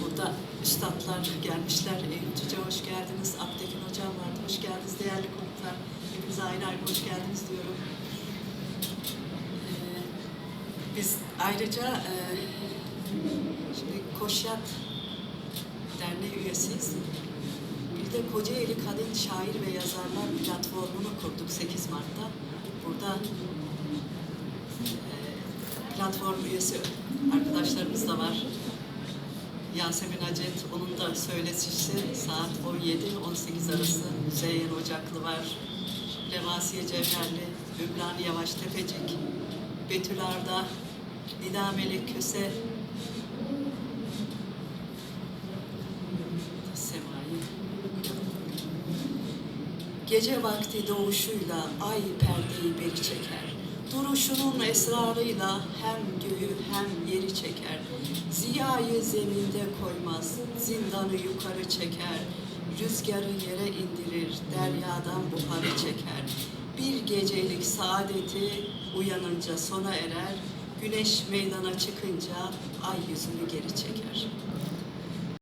Burada üstadlar gelmişler. Eylül hoş geldiniz. Abdülkin Hocam vardı. Hoş geldiniz değerli konuklar. Hepinize ayrı ayrı hoş geldiniz diyorum. Ee, biz ayrıca e, şimdi Koşyat Derneği üyesiyiz. Bir de Kocaeli Kadın Şair ve Yazarlar platformunu kurduk 8 Mart'ta. Burada e, platform üyesi arkadaşlarımız da var. Yasemin Acet, onun da söyleşisi saat 17-18 arası. Müzeyyen Ocaklı var. Levasiye Cevherli, Ümran Yavaş Tepecik, Betül Arda, Nida Melek Köse, Semai. Gece vakti doğuşuyla ay perdeyi beri çeker. Duruşunun esrarıyla hem göğü hem yeri çeker. Ziyayı zeminde koymaz, zindanı yukarı çeker. Rüzgarı yere indirir, deryadan buharı çeker. Bir gecelik saadeti uyanınca sona erer. Güneş meydana çıkınca ay yüzünü geri çeker.